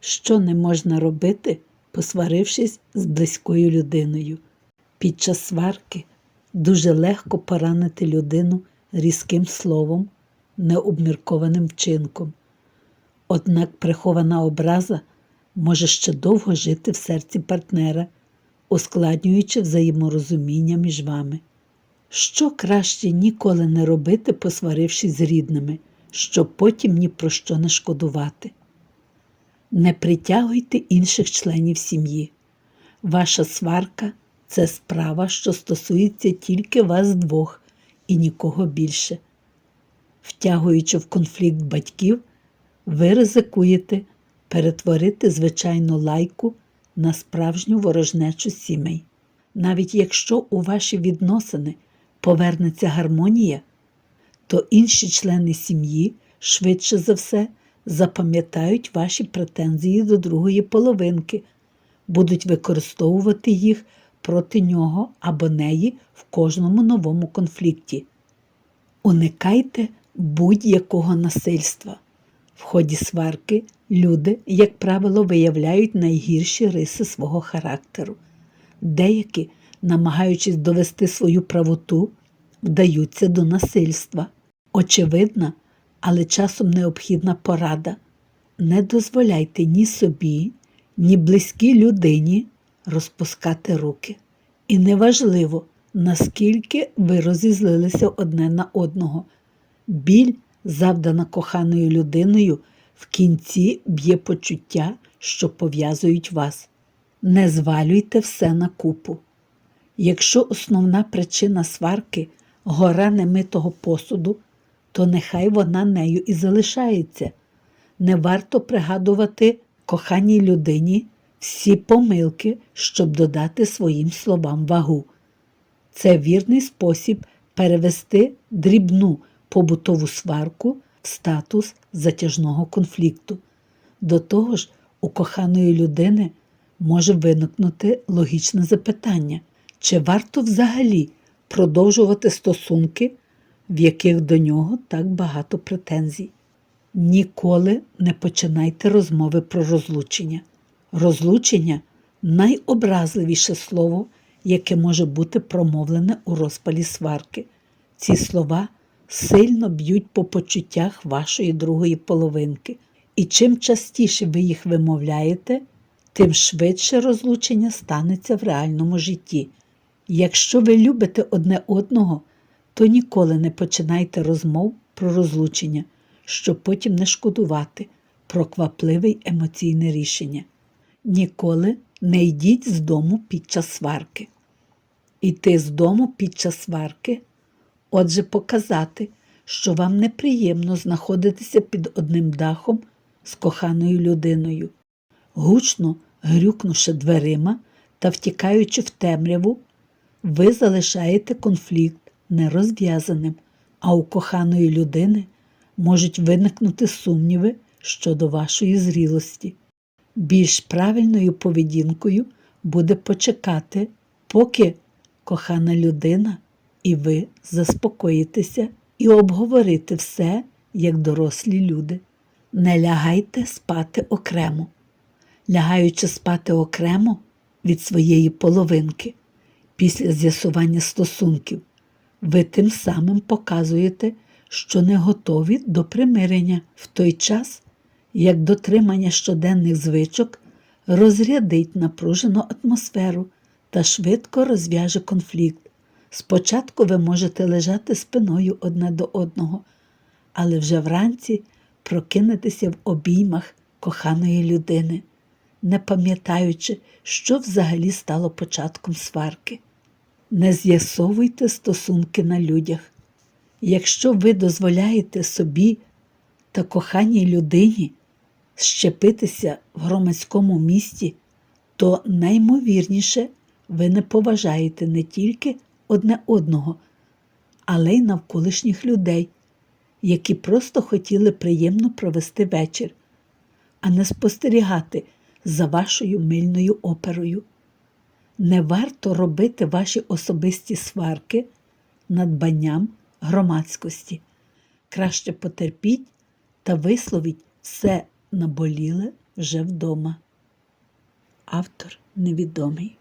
Що не можна робити, посварившись з близькою людиною? Під час сварки дуже легко поранити людину різким словом, необміркованим вчинком. Однак прихована образа може ще довго жити в серці партнера, ускладнюючи взаєморозуміння між вами. Що краще ніколи не робити, посварившись з рідними, щоб потім ні про що не шкодувати. Не притягуйте інших членів сім'ї. Ваша сварка це справа, що стосується тільки вас двох і нікого більше. Втягуючи в конфлікт батьків, ви ризикуєте перетворити звичайну лайку на справжню ворожнечу сімей. Навіть якщо у ваші відносини повернеться гармонія, то інші члени сім'ї швидше за все запам'ятають ваші претензії до другої половинки, будуть використовувати їх проти нього або неї в кожному новому конфлікті. Уникайте будь-якого насильства. В ході сварки люди, як правило, виявляють найгірші риси свого характеру. Деякі, намагаючись довести свою правоту, вдаються до насильства. Очевидна, але часом необхідна порада. Не дозволяйте ні собі, ні близькій людині розпускати руки. І неважливо, наскільки ви розізлилися одне на одного. Біль, завдана коханою людиною, в кінці б'є почуття, що пов'язують вас. Не звалюйте все на купу. Якщо основна причина сварки гора немитого посуду, то нехай вона нею і залишається. Не варто пригадувати коханій людині всі помилки, щоб додати своїм словам вагу. Це вірний спосіб перевести дрібну побутову сварку в статус затяжного конфлікту. До того ж, у коханої людини може виникнути логічне запитання, чи варто взагалі продовжувати стосунки, в яких до нього так багато претензій. Ніколи не починайте розмови про розлучення. Розлучення найобразливіше слово, яке може бути промовлене у розпалі сварки. Ці слова сильно б'ють по почуттях вашої другої половинки, і чим частіше ви їх вимовляєте, тим швидше розлучення станеться в реальному житті. Якщо ви любите одне одного, то ніколи не починайте розмов про розлучення, щоб потім не шкодувати про квапливе емоційне рішення. Ніколи не йдіть з дому під час сварки. Іти з дому під час сварки, отже, показати, що вам неприємно знаходитися під одним дахом з коханою людиною. Гучно грюкнувши дверима та втікаючи в темряву, ви залишаєте конфлікт нерозв'язаним, а у коханої людини можуть виникнути сумніви щодо вашої зрілості. Більш правильною поведінкою буде почекати, поки кохана людина і ви заспокоїтеся і обговорити все, як дорослі люди. Не лягайте спати окремо. Лягаючи спати окремо від своєї половинки після з'ясування стосунків, ви тим самим показуєте, що не готові до примирення в той час, як дотримання щоденних звичок розрядить напружену атмосферу та швидко розв'яже конфлікт. Спочатку ви можете лежати спиною одне до одного, але вже вранці прокинетеся в обіймах коханої людини, не пам'ятаючи, що взагалі стало початком сварки. Не з'ясовуйте стосунки на людях. Якщо ви дозволяєте собі та коханій людині щепитися в громадському місті, то наймовірніше ви не поважаєте не тільки одне одного, але й навколишніх людей, які просто хотіли приємно провести вечір, а не спостерігати за вашою мильною оперою. Не варто робити ваші особисті сварки надбанням громадськості. Краще потерпіть та висловіть все наболіле вже вдома. Автор невідомий.